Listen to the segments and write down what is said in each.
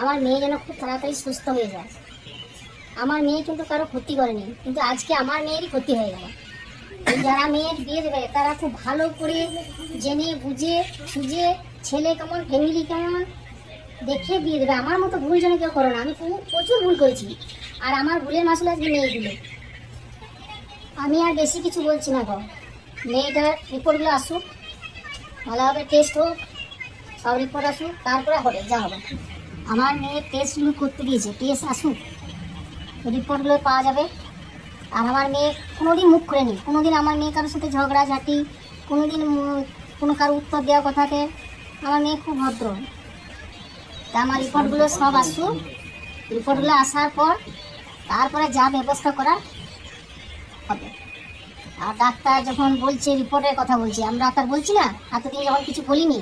আমার মেয়ে যেন খুব তাড়াতাড়ি সুস্থ হয়ে যায়। আমার মেয়ে কিন্তু কারও ক্ষতি করেনি, কিন্তু আজকে আমার মেয়েরই ক্ষতি হয়ে গেল। যারা মেয়ের বিয়ে দেবে, তারা খুব ভালো করে জেনে, বুঝে, সুঝে, ছেলে কেমন ফ্যামিলি কেমন, দেখে বিয়ে দেবে। আমার মতো ভুল যেন কেউ করো না। আমি প্রচুর ভুল করেছি। আর আমার ভুলের মাসুল আজকে মেয়ে মেয়েগুলো আমি আর বেশি কিছু বলছি না গো। মেয়েটার রিপোর্টগুলো আসুক ভালোভাবে টেস্ট হোক, সব রিপোর্ট আসুক, তারপরে হবে, যা হবে। আমার মেয়ে টেস্ট টেস্টগুলো করতে গিয়েছে। টেস্ট আসুক। রিপোর্টগুলো পাওয়া যাবে। আর আমার মেয়ে কোনোদিন মুখ খুলেনি। কোনোদিন আমার মেয়ে কারোর সাথে ঝগড়াঝাটি কোনোদিন উম, কোনো কারও উত্তর দেওয়া কথাতে আমার মেয়ে খুব ভদ্র। তা আমার রিপোর্টগুলো সব আসুক। রিপোর্টগুলো আসার পর তারপরে যা ব্যবস্থা করার হবে। আর ডাক্তার যখন বলছে রিপোর্টের কথা বলছি আমরা ডাক্তার বলছি না এতদিন যখন কিছু বলিনি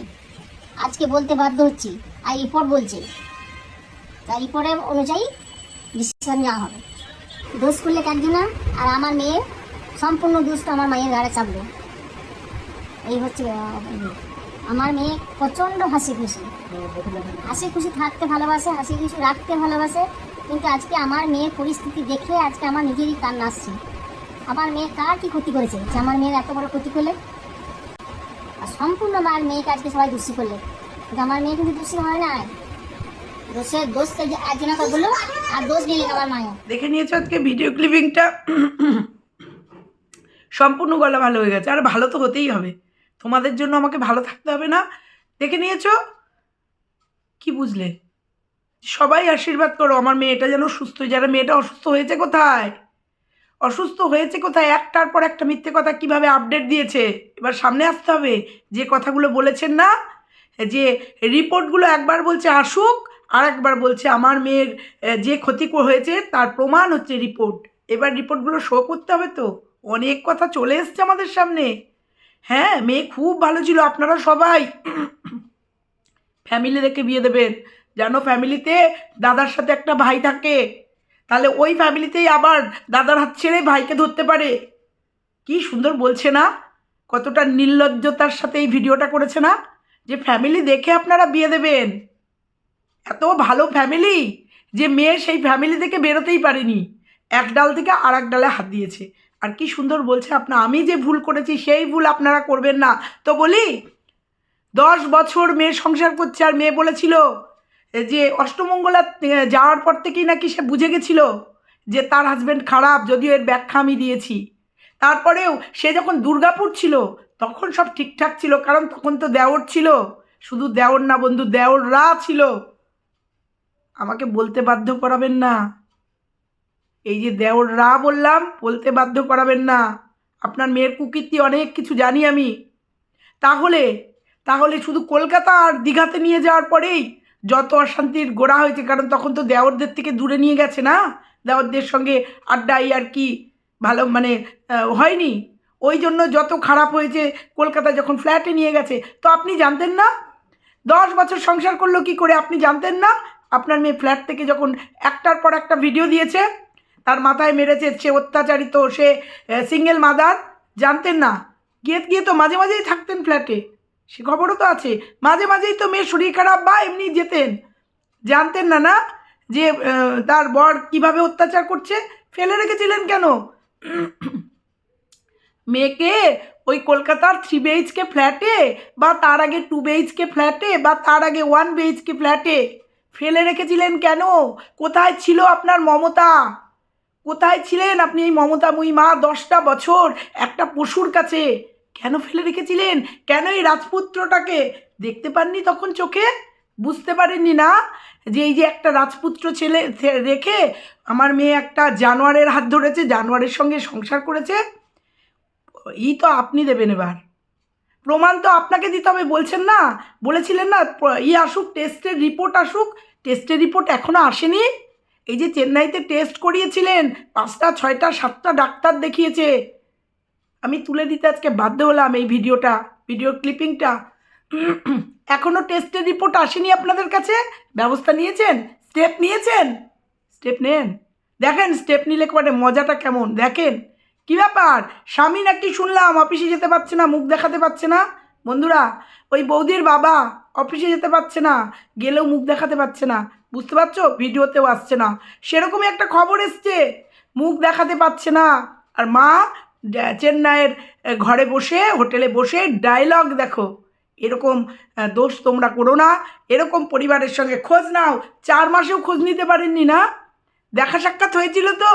আজকে বলতে বাধ্য হচ্ছি। আর রিপোর্ট বলছে। তা রিপোর্টের অনুযায়ী ডিসিশন নেওয়া হবে। দোষ করলে কাটবে না, আর আমার মেয়ে, সম্পূর্ণ দোষটা আমার মায়ের গাড়ে চাপলো এই হচ্ছে আমার মেয়ে প্রচণ্ড হাসি খুশি। হাসি খুশি থাকতে ভালোবাসে, হাসি খুশি রাখতে ভালোবাসে, কিন্তু আজকে আমার মেয়ের পরিস্থিতি দেখে আজকে আমার নিজেরই কান্না নাচছে আমার মেয়ে কার কি ক্ষতি করেছে? যে আমার মেয়ের এত বড় ক্ষতি করলে? আর সম্পূর্ণ আমার মেয়েকে আজকে সবাই দোষী করলে। কিন্তু আমার মেয়ে কিন্তু দোষী হয় না দেখে নিয়েছো আজকে ভিডিও ক্লিপিংটা সম্পূর্ণ গলা ভালো হয়ে গেছে। আর ভালো তো হতেই হবে। তোমাদের জন্য আমাকে ভালো থাকতে হবে না? দেখে নিয়েছো? কি বুঝলে? সবাই আশীর্বাদ করো। আমার মেয়েটা যেন সুস্থ যারা মেয়েটা অসুস্থ হয়েছে কোথায়? অসুস্থ হয়েছে কোথায়? একটার পর একটা মিথ্যে কথা কীভাবে আপডেট দিয়েছে? এবার সামনে আসতে হবে। যে কথাগুলো বলেছেন না, যে রিপোর্টগুলো একবার বলছে আসুক আর একবার বলছে, আমার মেয়ের যে ক্ষতি হয়েছে তার প্রমাণ হচ্ছে রিপোর্ট। এবার রিপোর্টগুলো শো করতে হবে তো। অনেক কথা চলে এসছে আমাদের সামনে। হ্যাঁ মেয়ে খুব ভালো ছিল, আপনারা সবাই। ফ্যামিলি দেখে বিয়ে দেবেন। যেন ফ্যামিলিতে দাদার সাথে একটা ভাই থাকে। তাহলে ওই ফ্যামিলিতেই আবার দাদার হাত ছেড়ে ভাইকে ধরতে পারে। কি সুন্দর বলছে না? কতটা নির্লজ্জতার সাথে এই ভিডিওটা করেছে না? যে ফ্যামিলি দেখে আপনারা বিয়ে দেবেন। এত ভালো ফ্যামিলি যে মেয়ে সেই ফ্যামিলি থেকে বেরোতেই পারেনি। এক ডাল থেকে আর এক ডালে হাত দিয়েছে। আর কি সুন্দর বলছে আপনার আমি যে ভুল করেছি সেই ভুল আপনারা করবেন না। তো বলি, দশ বছর মেয়ে সংসার করছে আর মেয়ে বলেছিল যে অষ্টমঙ্গলা যাওয়ার পর থেকেই নাকি সে বুঝে গেছিল যে তার হাজব্যান্ড খারাপ, যদিও এর ব্যাখ্যা আমি দিয়েছি। তারপরেও সে যখন দুর্গাপুর ছিল, তখন সব ঠিকঠাক ছিল, কারণ তখন তো দেওর ছিল। শুধু দেওর না বন্ধু, দেওররা ছিল। আমাকে বলতে বাধ্য করাবেন না। এই যে দেওররা বললাম, বলতে বাধ্য করাবেন না। আপনার মেয়ের কুকীর্তি অনেক কিছু জানি আমি। তাহলে তাহলে শুধু কলকাতা আর দীঘাতে নিয়ে যাওয়ার পরেই যত অশান্তির গোড়া হয়েছে, কারণ তখন তো দেওরদের থেকে দূরে নিয়ে গেছে না? দেওরদের সঙ্গে আড্ডাই আর কি ভালো মানে হয়নি? ওই জন্য যত খারাপ হয়েছে, কলকাতা যখন ফ্ল্যাটে নিয়ে গেছে, তো আপনি জানতেন না? দশ বছর সংসার করল কি করে, আপনি জানতেন না? আপনার মেয়ে ফ্ল্যাট থেকে যখন একটার পর একটা ভিডিও দিয়েছে, তার মাথায় মেরেছে, সে অত্যাচারিত, সে সিঙ্গেল মাদার জানতেন না। গিয়ে গিয়ে তো মাঝে মাঝেই থাকতেন ফ্ল্যাটে সে খবরও তো আছে। মাঝে মাঝেই তো মেয়ে শরীর খারাপ বা এমনি যেতেন। জানতেন না না যে তার বর কীভাবে অত্যাচার করছে? ফেলে রেখেছিলেন কেন? মেয়েকে ওই কলকাতার থ্রি বিএইচকে ফ্ল্যাটে বা তার আগে টু বিএইচকে ফ্ল্যাটে বা তার আগে ওয়ান বিএইচকে ফ্ল্যাটে ফেলে রেখেছিলেন কেন? কোথায় ছিল আপনার মমতা? কোথায় ছিলেন আপনি এই মমতাময়ী মা দশটা বছর একটা পশুর কাছে? কেন ফেলে রেখেছিলেন? কেন এই রাজপুত্রটাকে? দেখতে পাননি তখন চোখে? বুঝতে পারেননি না? যে এই যে একটা রাজপুত্র ছেলে রেখে আমার মেয়ে একটা জানোয়ারের হাত ধরেছে, জানোয়ারের সঙ্গে সংসার করেছে? ই তো আপনি দেবেন এবার। প্রমাণ তো আপনাকে দিতে হবে, বলছেন না? বলেছিলেন না প- ই আসুক টেস্টের রিপোর্ট আসুক। টেস্টের রিপোর্ট এখনও আসেনি। এই যে চেন্নাইতে টেস্ট করিয়েছিলেন, পাঁচটা, ছয়টা, সাতটা ডাক্তার দেখিয়েছে। আমি তুলে দিতে আজকে বাধ্য হলাম এই ভিডিওটা, ভিডিও ক্লিপিংটা এখনও টেস্টের রিপোর্ট আসেনি আপনাদের কাছে? ব্যবস্থা নিয়েছেন? স্টেপ নিয়েছেন? স্টেপ নেন। দেখেন স্টেপ নিলে একবারে মজাটা কেমন? দেখেন। কি ব্যাপার? স্বামী নাকি শুনলাম অফিসে যেতে পারছে না, মুখ দেখাতে পারছে না? বন্ধুরা, ওই বৌদির বাবা অফিসে যেতে পারছে না, গেলেও মুখ দেখাতে পারছে না। বুঝতে পারছ? ভিডিওতেও আসছে না। সেরকমই একটা খবর এসছে, মুখ দেখাতে পারছে না। আর মা চেন্নাইয়ের ঘরে বসে, হোটেলে বসে ডায়লগ দেখো। এরকম দোষ তোমরা করো না। এরকম পরিবারের সঙ্গে খোঁজ নাও। চার মাসেও খোঁজ নিতে পারেননি না? দেখা সাক্ষাৎ হয়েছিল তো?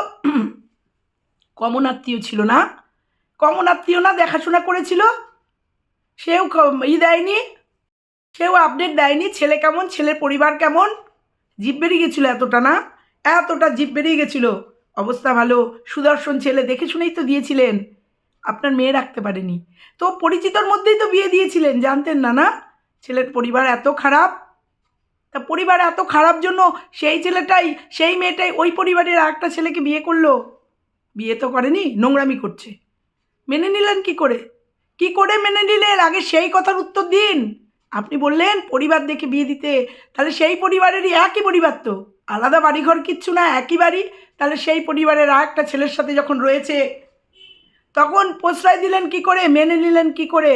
কমন আত্মীয় ছিল না। কমন আত্মীয় না, দেখাশোনা করেছিল। সেও ই দেয়নি। সেও আপডেট দেয়নি। ছেলে কেমন? ছেলের পরিবার কেমন? জিপ বেরিয়ে গেছিল এতটা না? এতটা জিপ বেরিয়ে গেছিল। অবস্থা ভালো। সুদর্শন ছেলে, দেখে শুনেই তো দিয়েছিলেন। আপনার মেয়ে রাখতে পারেনি। তো পরিচিতর মধ্যেই তো বিয়ে দিয়েছিলেন, জানতেন না না? ছেলের পরিবার এত খারাপ। তা পরিবার এত খারাপ জন্য সেই ছেলেটাই, সেই মেয়েটাই ওই পরিবারের একটা ছেলেকে বিয়ে করল। বিয়ে তো করেনি, নোংরামি করছে। মেনে নিলেন কি করে? কি করে মেনে নিলেন? আগে সেই কথার উত্তর দিন। আপনি বললেন, পরিবার দেখে বিয়ে দিতে। তাহলে সেই পরিবারেরই একই পরিবার তো। আলাদা বাড়িঘর কিচ্ছু না, একই বাড়ি। তাহলে সেই পরিবারের আর একটা ছেলের সাথে যখন রয়েছে, তখন প্রশ্রয় দিলেন কি করে? মেনে নিলেন কি করে?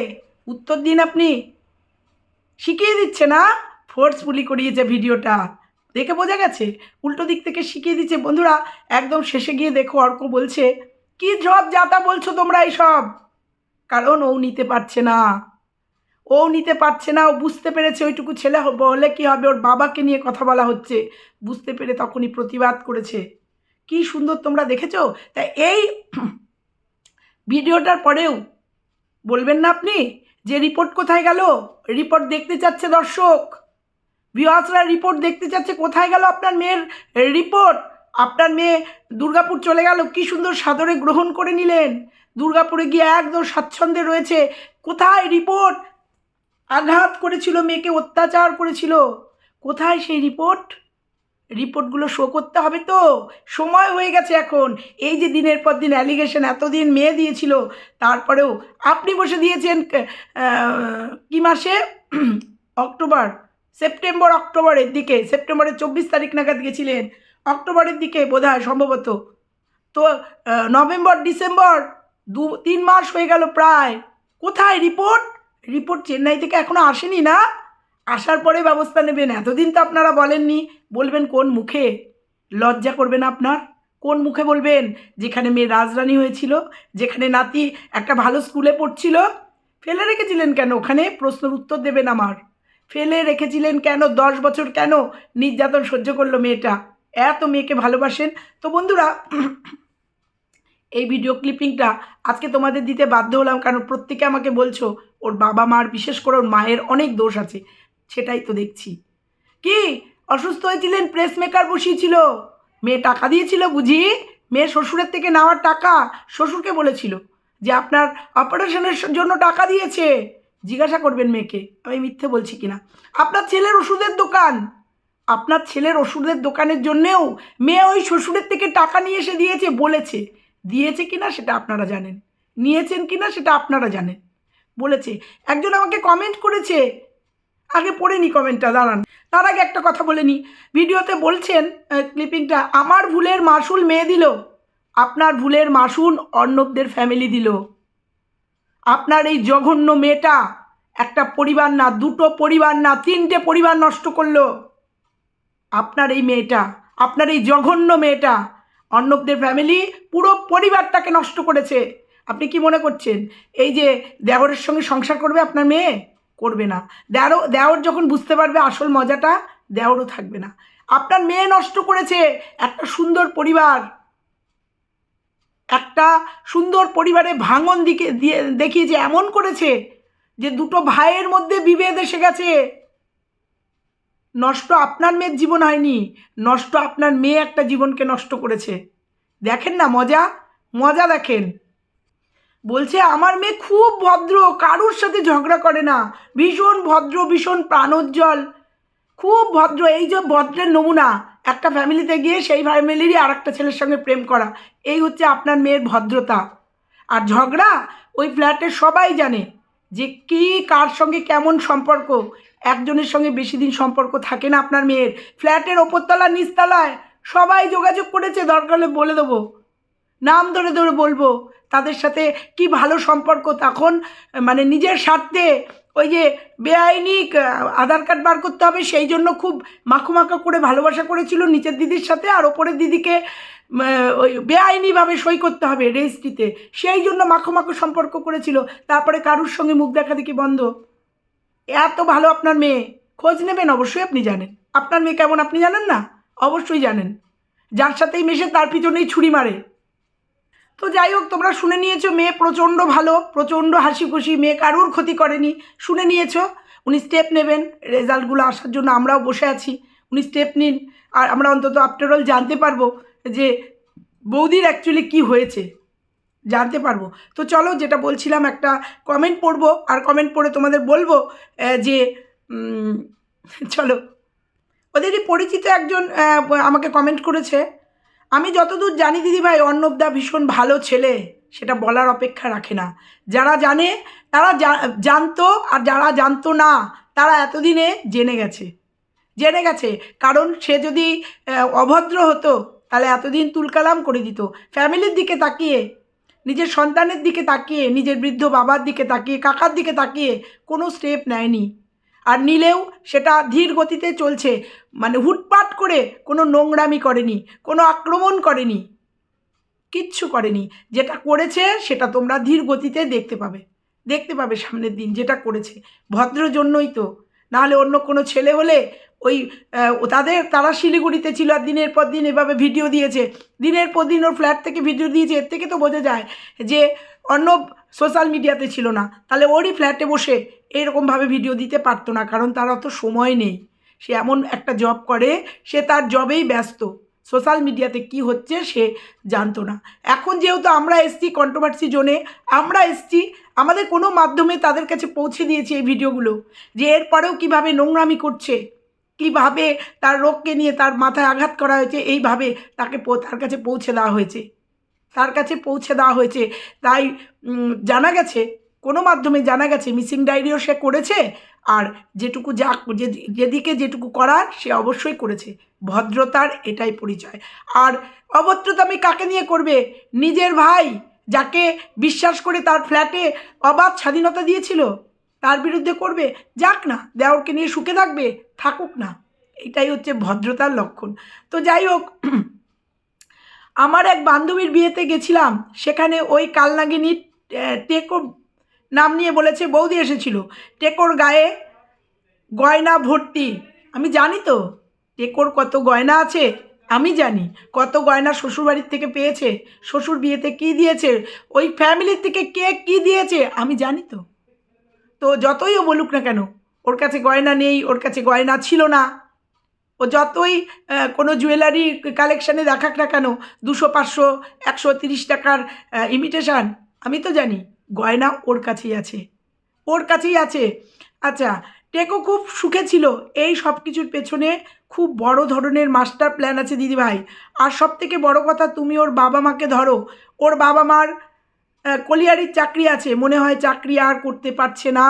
উত্তর দিন আপনি। শিখিয়ে দিচ্ছে না? ফোর্সফুলি করিয়েছে ভিডিওটা। দেখে বোঝা গেছে, উল্টো দিক থেকে শিখিয়ে দিচ্ছে, বন্ধুরা, একদম শেষে গিয়ে দেখো, অর্ক বলছে, কি সব যাতা বলছো তোমরা এইসব? কারণ ও নিতে পারছে না। ও নিতে পারছে না, ও বুঝতে পেরেছে ওইটুকু ছেলে বলে কি হবে, ওর বাবাকে নিয়ে কথা বলা হচ্ছে। বুঝতে পেরে তখনই প্রতিবাদ করেছে। কি সুন্দর তোমরা দেখেছ? তা এই ভিডিওটার পরেও বলবেন না আপনি যে রিপোর্ট কোথায় গেল? রিপোর্ট দেখতে চাচ্ছে দর্শক। ভিওয়াসরা রিপোর্ট দেখতে চাচ্ছে কোথায় গেল আপনার মেয়ের রিপোর্ট আপনার মেয়ে দুর্গাপুর চলে গেল, কি সুন্দর সাদরে গ্রহণ করে নিলেন? দুর্গাপুরে গিয়ে একদম স্বাচ্ছন্দ্যে রয়েছে, কোথায় রিপোর্ট আঘাত করেছিল মেয়েকে, অত্যাচার করেছিল। কোথায় সেই রিপোর্ট রিপোর্টগুলো শো করতে হবে তো। সময় হয়ে গেছে এখন। এই যে দিনের পর দিন অ্যালিগেশন এতদিন মেয়ে দিয়েছিল, তারপরেও আপনি বসে দিয়েছেন কি মাসে? অক্টোবর। সেপ্টেম্বর, অক্টোবরের দিকে, সেপ্টেম্বরের চব্বিশ তারিখ নাগাদ গেছিলেন। অক্টোবরের দিকে বোধ হয় সম্ভবত। তো নভেম্বর, ডিসেম্বর, দু, তিন মাস হয়ে গেল প্রায়। কোথায় রিপোর্ট? রিপোর্ট চেন্নাই থেকে এখনও আসেনি না? আসার পরে ব্যবস্থা নেবেন। এতদিন তো আপনারা বলেননি। বলবেন কোন মুখে? লজ্জা করবেন আপনার? কোন মুখে বলবেন? যেখানে মেয়ে রাজরানী হয়েছিল, যেখানে নাতি একটা ভালো স্কুলে পড়ছিল। ফেলে রেখেছিলেন কেন? ওখানে প্রশ্নের উত্তর দেবেন আমার। ফেলে রেখেছিলেন কেন? দশ বছর কেন নির্যাতন সহ্য করল মেয়েটা? এত মেয়েকে ভালোবাসেন? তো বন্ধুরা, এই ভিডিও ক্লিপিংটা আজকে তোমাদের দিতে বাধ্য হলাম কারণ প্রত্যেকে আমাকে বলছো, ওর বাবা মার, বিশেষ করে ওর মায়ের অনেক দোষ আছে। সেটাই তো দেখছি। কি? অসুস্থ হয়েছিলেন প্রেস মেকার বসিয়েছিল। মেয়ে টাকা দিয়েছিল বুঝি? মেয়ে শ্বশুরের থেকে নেওয়ার টাকা শ্বশুরকে বলেছিল যে আপনার অপারেশনের জন্য টাকা দিয়েছে। জিজ্ঞাসা করবেন মেয়েকে, আমি মিথ্যে বলছি কিনা। আপনার ছেলের ওষুধের দোকান। আপনার ছেলের ওষুধের দোকানের জন্যেও মেয়ে ওই শ্বশুরের থেকে টাকা নিয়ে এসে দিয়েছে, বলেছে। দিয়েছে কিনা সেটা আপনারা জানেন। নিয়েছেন কিনা সেটা আপনারা জানেন। বলেছে। একজন আমাকে কমেন্ট করেছে। আগে পড়েনি কমেন্টটা দাঁড়ান। তার আগে একটা কথা বলে নি। ভিডিওতে বলছেন ক্লিপিংটা আমার ভুলের মাসুল মেয়ে দিল। আপনার ভুলের মাসুল অর্ণবদের ফ্যামিলি দিল। আপনার এই জঘন্য মেয়েটা একটা পরিবার না, দুটো পরিবার না, তিনটে পরিবার নষ্ট করল। আপনার এই মেয়েটা, আপনার এই জঘন্য মেয়েটা, অর্ণবদের ফ্যামিলি পুরো পরিবারটাকে নষ্ট করেছে। আপনি কি মনে করছেন? এই যে দেওরের সঙ্গে সংসার করবে আপনার মেয়ে? করবে না। দেওর দেওর যখন বুঝতে পারবে আসল মজাটা, দেওরও থাকবে না। আপনার মেয়ে নষ্ট করেছে একটা সুন্দর পরিবার। একটা সুন্দর পরিবারে ভাঙন দিকে, দিয়ে দেখিয়েছে এমন করেছে যে দুটো ভাইয়ের মধ্যে বিভেদ এসে গেছে। নষ্ট আপনার মেয়ের জীবন হয়নি, নষ্ট আপনার মেয়ে একটা জীবনকে নষ্ট করেছে। দেখেন না মজা? মজা দেখেন। বলছে, আমার মেয়ে খুব ভদ্র, কারুর সাথে ঝগড়া করে না। ভীষণ ভদ্র, ভীষণ প্রাণোজ্জ্বল। খুব ভদ্র, এই যে ভদ্রের নমুনা, একটা ফ্যামিলিতে গিয়ে সেই ফ্যামিলিরই আর একটা ছেলের সঙ্গে প্রেম করা, এই হচ্ছে আপনার মেয়ের ভদ্রতা। আর ঝগড়া ওই ফ্ল্যাটের সবাই জানে। যে কি, কার সঙ্গে কেমন সম্পর্ক? একজনের সঙ্গে বেশি দিন সম্পর্ক থাকে না আপনার মেয়ের। ফ্ল্যাটের ওপরতলা, নিচতলায় সবাই যোগাযোগ করেছে, দরকার হলে বলে দেবো। নাম ধরে ধরে বলব, তাদের সাথে কি ভালো সম্পর্ক তখন মানে নিজের স্বার্থে ওই যে বেআইনি আধার কার্ড বার করতে হবে, সেই জন্য খুব মাখো মাখো করে ভালোবাসা করেছিল নিচের দিদির সাথে আর ওপরের দিদিকে ওই বেআইনিভাবে সই করতে হবে রেজিস্ট্রিতে। সেই জন্য মাখো সম্পর্ক করেছিল। তারপরে কারুর সঙ্গে মুখ দেখা দেখি বন্ধ। এত ভালো আপনার মেয়ে। খোঁজ নেবেন অবশ্যই আপনি জানেন। আপনার মেয়ে কেমন আপনি জানেন না? অবশ্যই জানেন। যার সাথেই মেশে তার পিছনেই ছুরি মারে। তো যাই হোক, তোমরা শুনে নিয়েছো, মেয়ে প্রচণ্ড ভালো, প্রচণ্ড হাসি খুশি মেয়ে কারুর ক্ষতি করেনি। শুনে নিয়েছো। উনি স্টেপ নেবেন। রেজাল্টগুলো আসার জন্য আমরাও বসে আছি। উনি স্টেপ নিন। আর আমরা অন্তত আফটার অল জানতে পারব। যে বৌদির অ্যাকচুয়ালি কি হয়েছে? জানতে পারব। তো চলো যেটা বলছিলাম একটা কমেন্ট পড়ব, আর কমেন্ট পড়ে তোমাদের বলব যে চলো। ওদেরই পরিচিত একজন আমাকে কমেন্ট করেছে। আমি যতদূর জানি দিদিভাই অর্ণবদা ভীষণ ভালো ছেলে, সেটা বলার অপেক্ষা রাখে না। যারা জানে, তারা জানতো, আর যারা জানতো না, তারা এতদিনে জেনে গেছে। জেনে গেছে। কারণ সে যদি অভদ্র হতো তাহলে এতদিন তুলকালাম করে দিত। ফ্যামিলির দিকে তাকিয়ে, নিজের সন্তানের দিকে তাকিয়ে, নিজের বৃদ্ধ বাবার দিকে তাকিয়ে, কাকার দিকে তাকিয়ে কোনো স্টেপ নেয়নি। আর নিলেও সেটা ধীর গতিতে চলছে মানে হুটপাট করে কোনো নোংরামি করেনি, কোনো আক্রমণ করেনি, কিচ্ছু করেনি। যেটা করেছে সেটা তোমরা ধীর গতিতে দেখতে পাবে দেখতে পাবে সামনের দিন যেটা করেছে। ভদ্র জন্যই তো। নাহলে অন্য কোনো ছেলে হলে ওই তাদের, তারা শিলিগুড়িতে ছিল আর দিনের পর দিন এভাবে ভিডিও দিয়েছে। দিনের পর দিন ওর ফ্ল্যাট থেকে ভিডিও দিয়েছে, এর থেকে তো বোঝা যায় যে অর্ণব সোশ্যাল মিডিয়াতে ছিল না। তাহলে ওরই ফ্ল্যাটে বসে এরকমভাবে ভিডিও দিতে পারতো না, কারণ তার অত সময় নেই। সে এমন একটা জব করে, সে তার জবেই ব্যস্ত। সোশ্যাল মিডিয়াতে কি হচ্ছে সে জানতো না। এখন যেহেতু আমরা এসছি কন্ট্রোভার্সি জোনে আমরা এসছি, আমাদের কোনো মাধ্যমে তাদের কাছে পৌঁছে দিয়েছি এই ভিডিওগুলো যে এরপরেও কীভাবে নোংরামি করছে। কীভাবে তার রোগকে নিয়ে তার মাথায় আঘাত করা হয়েছে, এইভাবে তাকে তার কাছে পৌঁছে দেওয়া হয়েছে। তার কাছে পৌঁছে দেওয়া হয়েছে। তাই জানা গেছে, কোনো মাধ্যমে জানা গেছে, মিসিং ডায়েরিও সে করেছে, আর যেটুকু যা, যেদিকে যেটুকু করার, সে অবশ্যই করেছে। ভদ্রতার এটাই পরিচয়। আর অভদ্রতামি কাকে নিয়ে করবে? নিজের ভাই, যাকে বিশ্বাস করে তার ফ্ল্যাটে অবাধ স্বাধীনতা দিয়েছিল? তার বিরুদ্ধে করবে যাক না দেওরকে নিয়ে সুখে থাকবে থাকুক না। এটাই হচ্ছে ভদ্রতার লক্ষণ। তো যাই হোক আমার এক বান্ধবীর বিয়েতে গেছিলাম সেখানে ওই কালনাগিনীর আহ, টেকো নাম নিয়ে বলেছে বৌদি এসেছিল। টেকোর গায়ে গয়না ভর্তি। আমি জানি তো টেকোর কত গয়না আছে? আমি জানি কত গয়না শ্বশুরবাড়ির থেকে পেয়েছে শ্বশুর বিয়েতে কি দিয়েছে ওই ফ্যামিলির থেকে কে কি দিয়েছে আমি জানি তো। তো যতই ও বলুক না কেন, ওর কাছে গয়না নেই, ওর কাছে গয়না ছিল না। ও যতই কোনো জুয়েলারি কালেকশানে দেখাক না কেন, দুশো, পাঁচশো, একশো, তিরিশ টাকার ইমিটেশান আমি তো জানি, গয়না ওর কাছেই আছে। ওর কাছেই আছে। আচ্ছা টেকো খুব সুখে ছিল, এই সব কিছুর পেছনে খুব বড় ধরনের মাস্টার প্ল্যান আছে দিদিভাই। আর সব থেকে বড় কথা, তুমি ওর বাবা মাকে ধরো। ওর বাবা মার কলিয়ারির চাকরি আছে। মনে হয় চাকরি আর করতে পারছে না।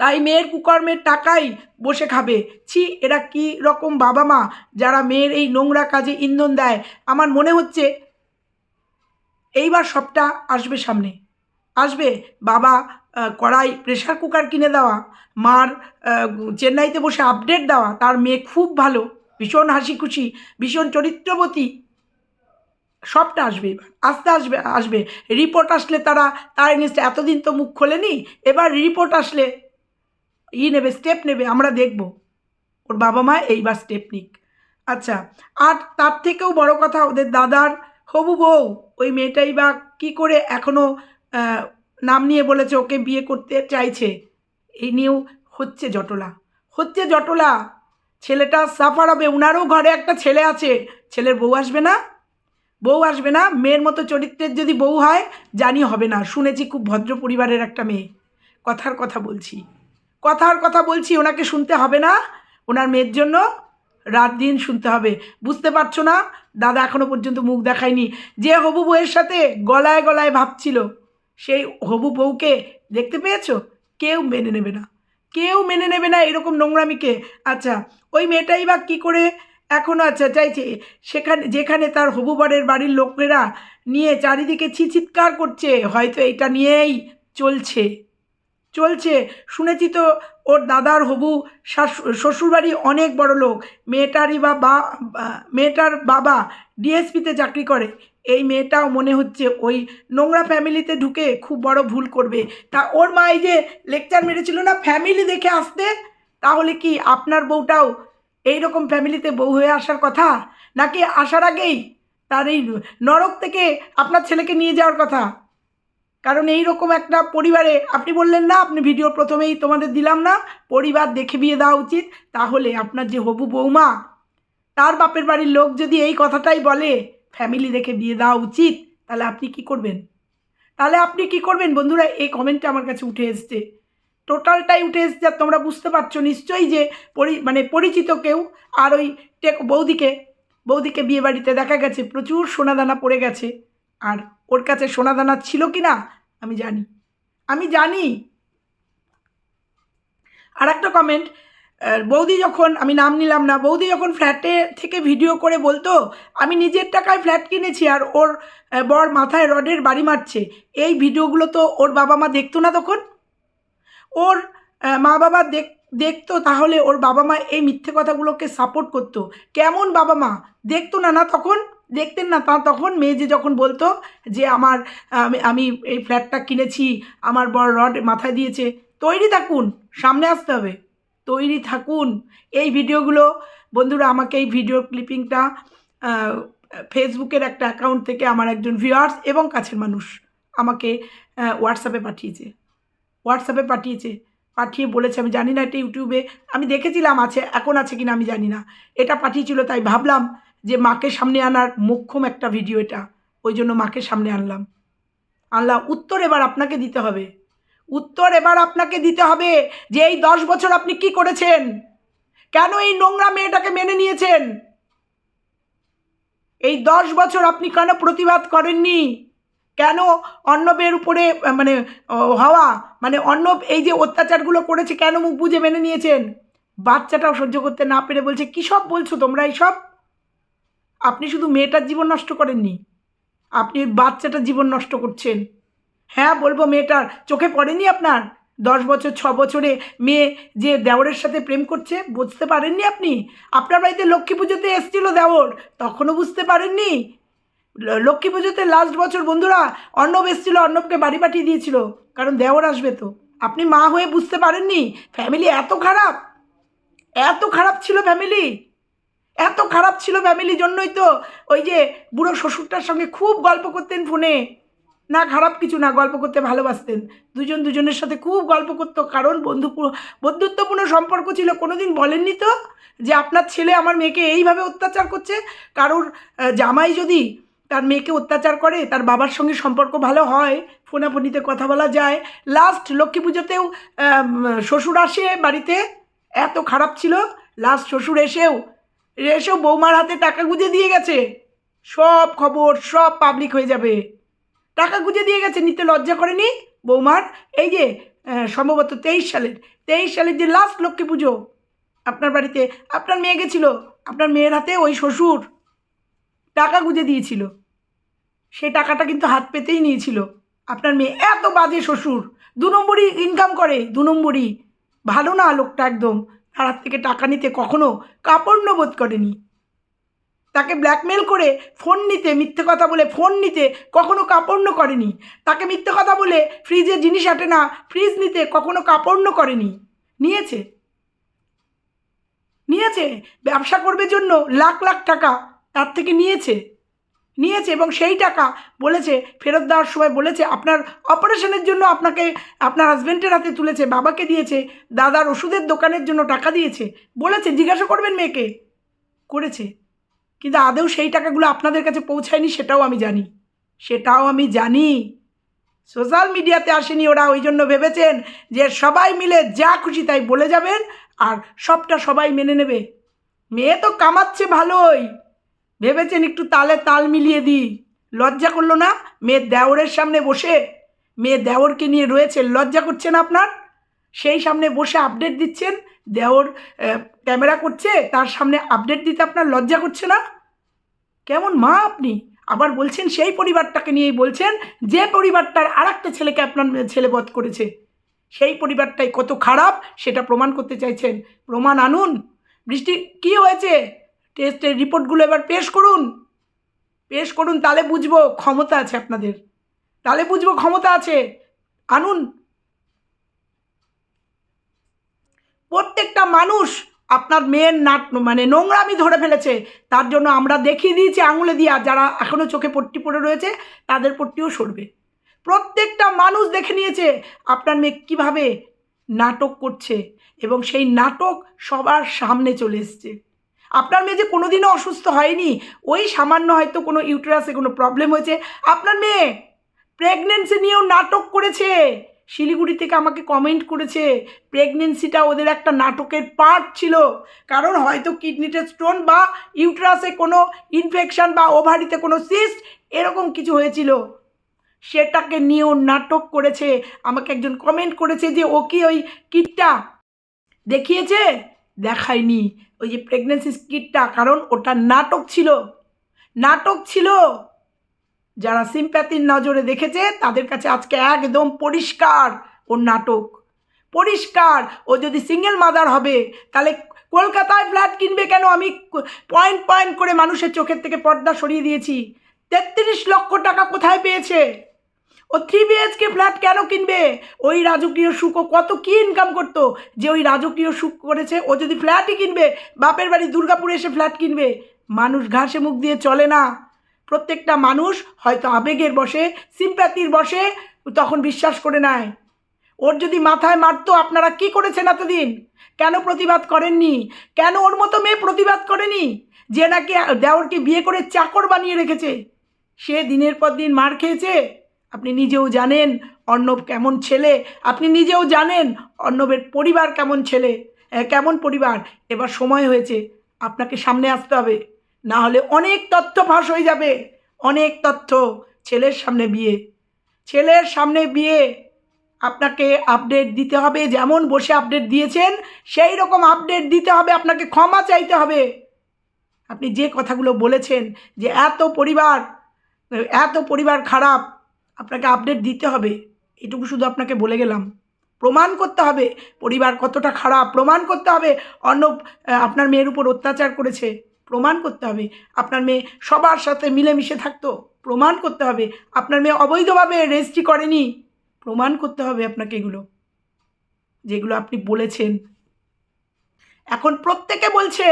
তাই মেয়ের কুকর্মের টাকাই বসে খাবে। ছি, এরা কি রকম বাবা মা যারা মেয়ের এই নোংরা কাজে ইন্ধন দেয়। আমার মনে হচ্ছে এইবার সবটা আসবে সামনে। আসবে বাবা কড়াই প্রেশার কুকার কিনে দেওয়া, মার চেন্নাইতে বসে আপডেট দেওয়া। তার মেয়ে খুব ভালো, ভীষণ হাসি খুশি ভীষণ চরিত্রবতী। সবটা আসবে, আস্তে আসবে আসবে। রিপোর্ট আসলে তারা, তার এগেনস্টে এতদিন তো মুখ খোলেনি, এবার রিপোর্ট আসলে ই নেবে স্টেপ নেবে, আমরা দেখব। ওর বাবা মা এইবার স্টেপ নিক। আচ্ছা আর তার থেকেও বড় কথা, ওদের দাদার হবু বউ, ওই মেয়েটাই বা কী করে এখনও নাম নিয়ে বলেছে, ওকে বিয়ে করতে চাইছে। এই নিয়েও হচ্ছে জটলা। হচ্ছে জটলা। ছেলেটা সাফার হবে ওনারও ঘরে একটা ছেলে আছে, ছেলের বউ আসবে না। বউ আসবে না, মেয়ের মতো চরিত্রের যদি বউ হয়, জানি হবে না। শুনেছি খুব ভদ্র পরিবারের একটা মেয়ে। কথার কথা বলছি। কথার কথা বলছি, ওনাকে শুনতে হবে না। ওনার মেয়ের জন্য রাত দিন শুনতে হবে। বুঝতে পারছ না? দাদা এখনও পর্যন্ত মুখ দেখায়নি। যে হবু বউয়ের সাথে গলায় গলায় ভাবছিল, সেই হবু বউকে দেখতে পেয়েছ? কেউ মেনে নেবে না। কেউ মেনে নেবে না এরকম নোংরামিকে। আচ্ছা ওই মেয়েটাই বা কী করে এখনও আচ্ছা চাইছে সেখানে, যেখানে তার হবু বরের বাড়ির লোকেরা নিয়ে চারিদিকে ছিচিৎকার করছে, হয়তো এটা নিয়েই চলছে। চলছে। শুনেছি তো, ওর দাদার হবু শাশু, শ্বশুরবাড়ি অনেক বড় লোক। মেয়েটারই বা, বা- মেয়েটার বাবা ডিএসপিতে চাকরি করে। এই মেয়েটাও মনে হচ্ছে ওই নোংরা ফ্যামিলিতে ঢুকে খুব বড় ভুল করবে। তা ওর মা এই যে লেকচার মেরেছিল না, ফ্যামিলি দেখে আসতে? তাহলে কি আপনার বউটাও এই রকম ফ্যামিলিতে বউ হয়ে আসার কথা? নাকি আসার আগেই তার এই নরক থেকে আপনার ছেলেকে নিয়ে যাওয়ার কথা? কারণ এই রকম একটা পরিবারে, আপনি বললেন না, আপনি ভিডিও প্রথমেই তোমাদের দিলাম না, পরিবার দেখে বিয়ে দেওয়া উচিত। তাহলে আপনার যে হবু বৌমা, তার বাপের বাড়ির লোক যদি এই কথাটাই বলে, ফ্যামিলি দেখে বিয়ে দেওয়া উচিত তাহলে আপনি কি করবেন? তাহলে আপনি কি করবেন বন্ধুরা? এই কমেন্টটা আমার কাছে উঠে এসছে। টোটালটাই উঠে এসছে, আর তোমরা বুঝতে পারছ নিশ্চয়ই যে পরি মানে পরিচিত কেউ। আর ওই টেক, বৌদিকে বৌদিকে বিয়ে বাড়িতে দেখা গেছে, প্রচুর সোনাদানা পড়ে গেছে। আর ওর কাছে সোনাদানা ছিল কি না, আমি জানি। আমি জানি। আর একটা কমেন্ট বৌদি যখন, আমি নাম নিলাম না, বৌদি যখন ফ্ল্যাটে থেকে ভিডিও করে বলতো, আমি নিজের টাকায় ফ্ল্যাট কিনেছি আর ওর বর মাথায় রডের বাড়ি মারছে। এই ভিডিওগুলো তো ওর বাবা মা দেখতো না তখন? ওর মা বাবা দেখ, দেখতো তাহলে ওর বাবা মা এই মিথ্যে কথাগুলোকে সাপোর্ট করতো। কেমন বাবা মা দেখতো না না তখন? দেখতেন না তা তখন? মেয়ে যে যখন বলতো যে আমার, আমি এই ফ্ল্যাটটা কিনেছি, আমার বড় রড মাথায় দিয়েছে, তৈরি থাকুন, সামনে আসতে হবে। তৈরি থাকুন। এই ভিডিওগুলো, বন্ধুরা, আমাকে এই ভিডিও ক্লিপিংটা ফেসবুকের একটা অ্যাকাউন্ট থেকে আমার একজন ভিউয়ার্স এবং কাছের মানুষ আমাকে হোয়াটসঅ্যাপে পাঠিয়েছে। হোয়াটসঅ্যাপে পাঠিয়েছে, পাঠিয়ে বলেছে, আমি জানি না এটা ইউটিউবে, আমি দেখেছিলাম আছে, এখন আছে কিনা আমি জানি না। এটা পাঠিয়েছিল, তাই ভাবলাম যে মাকে সামনে আনার মোক্ষম একটা ভিডিও এটা, ওই জন্য মাকে সামনে আনলাম। আনলাম, উত্তর এবার আপনাকে দিতে হবে। উত্তর এবার আপনাকে দিতে হবে যে এই দশ বছর আপনি কি করেছেন? কেন এই নোংরা মেয়েটাকে মেনে নিয়েছেন? এই দশ বছর আপনি কেন প্রতিবাদ করেননি? কেন অন্নবের উপরে মানে হওয়া মানে অন্ন এই যে অত্যাচারগুলো করেছে, কেন মুখ বুঝে মেনে নিয়েছেন? বাচ্চাটাও সহ্য করতে না পেরে বলছে, কী সব বলছো তোমরা এইসব? আপনি শুধু মেয়েটার জীবন নষ্ট করেননি, আপনি বাচ্চাটার জীবন নষ্ট করছেন। হ্যাঁ বলব মেয়েটার, চোখে পড়েনি আপনার? দশ বছর, ছ বছরে মেয়ে যে দেওরের সাথে প্রেম করছে, বুঝতে পারেননি আপনি? আপনার বাড়িতে লক্ষ্মী পুজোতে এসেছিল দেওর, তখনও বুঝতে পারেননি? লক্ষ্মী পুজোতে লাস্ট বছর বন্ধুরা অর্ণব এসেছিল, অর্ণবকে বাড়ি পাঠিয়ে দিয়েছিল, কারণ দেওর আসবে তো। আপনি মা হয়ে বুঝতে পারেননি ফ্যামিলি এত খারাপ এত খারাপ ছিল ফ্যামিলি এত খারাপ ছিল ফ্যামিলির জন্যই তো ওই যে বুড়ো শ্বশুরটার সঙ্গে খুব গল্প করতেন ফোনে। না খারাপ কিছু না, গল্প করতে ভালোবাসতেন। দুজন দুজনের সাথে খুব গল্প করতো, কারণ বন্ধু বন্ধুত্বপূর্ণ সম্পর্ক ছিল। কোনোদিন বলেননি তো যে আপনার ছেলে আমার মেয়েকে এইভাবে অত্যাচার করছে? কারোর জামাই যদি তার মেয়েকে অত্যাচার করে, তার বাবার সঙ্গে সম্পর্ক ভালো হয়, ফোনাফোনিতে কথা বলা যায়। লাস্ট লক্ষ্মী পুজোতেও শ্বশুর আসে বাড়িতে, এত খারাপ ছিল। লাস্ট শ্বশুর এসেও এসেও বৌমার হাতে টাকা গুঁজে দিয়ে গেছে। সব খবর, সব পাবলিক হয়ে যাবে। টাকা গুঁজে দিয়ে গেছে, নিতে লজ্জা করেনি বৌমার। এই যে সম্ভবত তেইশ সালের তেইশ সালের যে লাস্ট লক্ষ্মী পুজো, আপনার বাড়িতে, আপনার মেয়ে গেছিল, আপনার মেয়ের হাতে ওই শ্বশুর। টাকা গুঁজে দিয়েছিল। সে টাকাটা কিন্তু হাত পেতেই নিয়েছিল। আপনার মেয়ে এত বাজে শ্বশুর। দু নম্বরই ইনকাম করে, দু নম্বরই। ভালো না লোকটা একদম। তার হাত থেকে টাকা নিতে কখনো কাপড় বোধ করেনি। তাকে ব্ল্যাকমেল করে ফোন নিতে, মিথ্যে কথা বলে ফোন নিতে কখনো কাপড় করেনি। তাকে মিথ্যে কথা বলে ফ্রিজে জিনিস আটে না ফ্রিজ নিতে কখনো কাপড় করেনি। নিয়েছে। নিয়েছে। ব্যবসা করবে জন্য লাখ লাখ টাকা। তার থেকে নিয়েছে। নিয়েছে এবং সেই টাকা বলেছে, ফেরত দেওয়ার সময় বলেছে, আপনার অপারেশনের জন্য আপনাকে, আপনার হাজব্যান্ডের হাতে তুলেছে, বাবাকে দিয়েছে, দাদার ওষুধের দোকানের জন্য টাকা দিয়েছে। বলেছে, জিজ্ঞাসা করবেন মেয়েকে। করেছে। কিন্তু আদৌ সেই টাকাগুলো আপনাদের কাছে পৌঁছায়নি সেটাও আমি জানি। সেটাও আমি জানি। সোশ্যাল মিডিয়াতে আসেনি ওরা, ওই জন্য ভেবেছেন যে সবাই মিলে যা খুশি তাই বলে যাবেন আর সবটা সবাই মেনে নেবে। মেয়ে তো কামাচ্ছে ভালোই। ভেবেছেন একটু তালে তাল মিলিয়ে দিই? লজ্জা করল না? মেয়ের দেওরের সামনে বসে। মেয়ে দেওরকে নিয়ে রয়েছে, লজ্জা করছে না আপনার? সেই সামনে বসে আপডেট দিচ্ছেন? দেওর ক্যামেরা করছে, তার সামনে আপডেট দিতে আপনার লজ্জা করছে না? কেমন মা আপনি? আবার বলছেন সেই পরিবারটাকে নিয়েই বলছেন, যে পরিবারটার আর একটা ছেলেকে আপনার ছেলে বধ করেছে। সেই পরিবারটাই কত খারাপ, সেটা প্রমাণ করতে চাইছেন। প্রমাণ আনুন। বৃষ্টি, কি হয়েছে? টেস্টের রিপোর্টগুলো এবার পেশ করুন। পেশ করুন, তাহলে বুঝব ক্ষমতা আছে আপনাদের। তাহলে বুঝব ক্ষমতা আছে। আনুন। প্রত্যেকটা মানুষ আপনার মেয়ের নাট মানে নোংরামি ধরে ফেলেছে। তার জন্য আমরা দেখিয়ে দিয়েছি, আঙুলে দিয়া যারা এখনও চোখে পট্টি পড়ে রয়েছে, তাদের পট্টিও সরবে। প্রত্যেকটা মানুষ দেখে নিয়েছে আপনার মেয়ে কীভাবে নাটক করছে, এবং সেই নাটক সবার সামনে চলে এসছে। আপনার মেয়ে যে কোনোদিনও অসুস্থ হয়নি, ওই সামান্য হয়তো কোনো ইউটেরাসে কোনো প্রবলেম হয়েছে। আপনার মেয়ে প্রেগনেন্সি নিয়েও নাটক করেছে, শিলিগুড়ি থেকে আমাকে কমেন্ট করেছে, প্রেগনেন্সিটা ওদের একটা নাটকের পার্ট ছিল। কারণ হয়তো কিডনিতে স্টোন বা ইউট্রাসে কোনো ইনফেকশন বা ওভারিতে কোনো সিস্ট এরকম কিছু হয়েছিল। সেটাকে নিয়েও নাটক করেছে, আমাকে একজন কমেন্ট করেছে যে ও কি ওই কিটটা দেখিয়েছে? দেখায়নি ওই যে প্রেগনেন্সি কিটটা কারণ ওটা নাটক ছিল। নাটক ছিল। যারা সিম্প্যাথির নজরে দেখেছে, তাদের কাছে আজকে একদম পরিষ্কার ওর নাটক। পরিষ্কার। ও যদি সিঙ্গেল মাদার হবে, তাহলে কলকাতায় ফ্ল্যাট কিনবে কেন? আমি পয়েন্ট পয়েন্ট করে মানুষের চোখের থেকে পর্দা সরিয়ে দিয়েছি। তেত্রিশ লক্ষ টাকা কোথায় পেয়েছে? ও থ্রি বিএচকে ফ্ল্যাট কেন কিনবে? ওই রাজকীয় সুখ কত কি ইনকাম করতো? যে ওই রাজকীয় সুখ করেছে, ও যদি ফ্ল্যাটই কিনবে, বাপের বাড়ি দুর্গাপুরে এসে ফ্ল্যাট কিনবে, মানুষ ঘাসে মুখ দিয়ে চলে না। প্রত্যেকটা মানুষ হয়তো আবেগের বসে সিম্প্যাথির বসে, তখন বিশ্বাস করে নেয়। ওর যদি মাথায় মারতো, আপনারা কি করেছেন এতদিন? কেন প্রতিবাদ করেননি? কেন ওর মতো মেয়ে প্রতিবাদ করেনি? যে নাকি দেওরকে বিয়ে করে চাকর বানিয়ে রেখেছে। সে দিনের পর দিন মার খেয়েছে? আপনি নিজেও জানেন অর্ণব কেমন ছেলে। আপনি নিজেও জানেন অর্ণবের পরিবার কেমন ছেলে। কেমন পরিবার? এবার সময় হয়েছে, আপনাকে সামনে আসতে হবে। না হলে অনেক তথ্য ফাঁস হয়ে যাবে। অনেক তথ্য। ছেলের সামনে বিয়ে। ছেলের সামনে বিয়ে। আপনাকে আপডেট দিতে হবে, যেমন বসে আপডেট দিয়েছেন, সেই রকম আপডেট দিতে হবে, আপনাকে ক্ষমা চাইতে হবে। আপনি যে কথাগুলো বলেছেন যে এত পরিবার এত পরিবার খারাপ আপনাকে আপডেট দিতে হবে। এটুকু শুধু আপনাকে বলে গেলাম। প্রমাণ করতে হবে, পরিবার কতটা খারাপ। প্রমাণ করতে হবে অন্য আপনার মেয়ের উপর অত্যাচার করেছে। প্রমাণ করতে হবে, আপনার মেয়ে সবার সাথে মিলেমিশে থাকতো। প্রমাণ করতে হবে, আপনার মেয়ে অবৈধভাবে রেজিস্ট্রি করেনি। প্রমাণ করতে হবে আপনাকে এগুলো, যেগুলো আপনি বলেছেন। এখন প্রত্যেকে বলছে,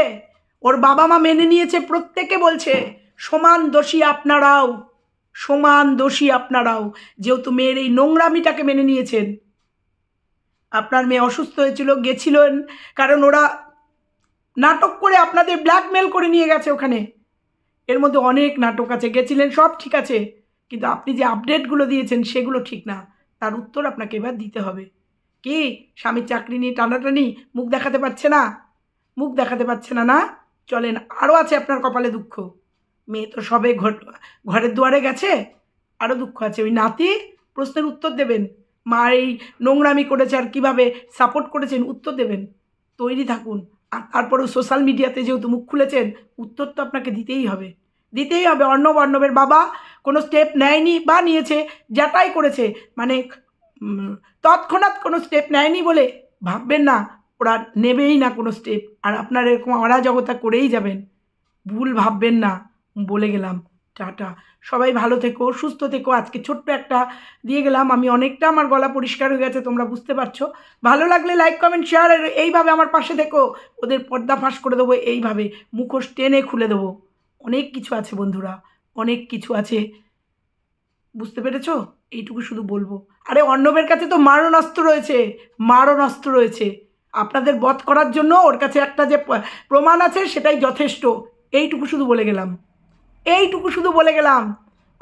ওর বাবা মা মেনে নিয়েছে, প্রত্যেকে বলছে, সমান দোষী আপনারাও। সমান দোষী আপনারাও। যেহেতু মেয়ের এই নোংরামিটাকে মেনে নিয়েছেন। আপনার মেয়ে অসুস্থ হয়েছিল, গেছিলেন, কারণ ওরা নাটক করে আপনাদের ব্ল্যাকমেল করে নিয়ে গেছে ওখানে। এর মধ্যে অনেক নাটক আছে, গেছিলেন, সব ঠিক আছে। কিন্তু আপনি যে আপডেটগুলো দিয়েছেন, সেগুলো ঠিক না। তার উত্তর আপনাকে এবার দিতে হবে। কি? স্বামীর চাকরি নিয়ে টানাটানি? মুখ দেখাতে পারছে না? মুখ দেখাতে পারছে না না? চলেন আরও আছে আপনার কপালে দুঃখ। মেয়ে তো সবে ঘর, ঘরের দুয়ারে গেছে? আরও দুঃখ আছে। ওই নাতি প্রশ্নের উত্তর দেবেন। মা এই নোংরামি করেছে আর কীভাবে সাপোর্ট করেছেন উত্তর দেবেন। তৈরি থাকুন। আর তারপরেও সোশ্যাল মিডিয়াতে যেহেতু মুখ খুলেছেন, উত্তর তো আপনাকে দিতেই হবে। দিতেই হবে। অর্ণব, অর্ণবের বাবা কোনো স্টেপ নেয়নি বা নিয়েছে, যেটাই করেছে। মানে তৎক্ষণাৎ কোনো স্টেপ নেয়নি বলে ভাববেন না। ওরা নেবেই না কোনো স্টেপ আর আপনার এরকম অরাজকতা করেই যাবেন। ভুল ভাববেন না। বলে গেলাম, টাটা। সবাই ভালো থেকো, সুস্থ থেকো। আজকে ছোট্ট একটা দিয়ে গেলাম। আমি অনেকটা আমার গলা পরিষ্কার হয়ে গেছে, তোমরা বুঝতে পারছ। ভালো লাগলে লাইক কমেন্ট শেয়ার এইভাবে আমার পাশে থেকো। ওদের পর্দা ফাঁস করে দেবো, এইভাবে মুখোশ টেনে খুলে দেবো। অনেক কিছু আছে বন্ধুরা, অনেক কিছু আছে। বুঝতে পেরেছ? এইটুকু শুধু বলব। আরে অর্ণবের কাছে তো মারণাস্ত্র রয়েছে মারণাস্ত্র রয়েছে। আপনাদের বধ করার জন্য ওর কাছে একটা যে প্রমাণ আছে সেটাই যথেষ্ট। এইটুকু শুধু বলে গেলাম। এইটুকু শুধু বলে গেলাম।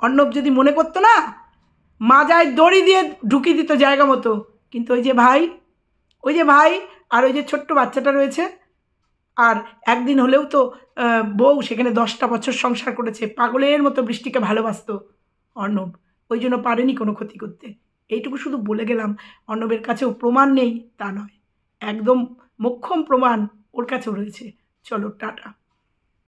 অর্ণব যদি মনে করতো না, মাজায় দড়ি দিয়ে ঢুকিয়ে দিত জায়গা মতো। কিন্তু ওই যে ভাই, ওই যে ভাই আর ওই যে ছোট্ট বাচ্চাটা রয়েছে, আর একদিন হলেও তো বউ সেখানে দশটা বছর সংসার করেছে, পাগলের মতো বৃষ্টিকে ভালোবাসতো অর্ণব। ওই জন্য পারেনি কোনো ক্ষতি করতে। এইটুকু শুধু বলে গেলাম, অর্ণবের কাছেও প্রমাণ নেই, তা নয়। একদম মোক্ষম প্রমাণ ওর কাছেও রয়েছে। চলো, টাটা।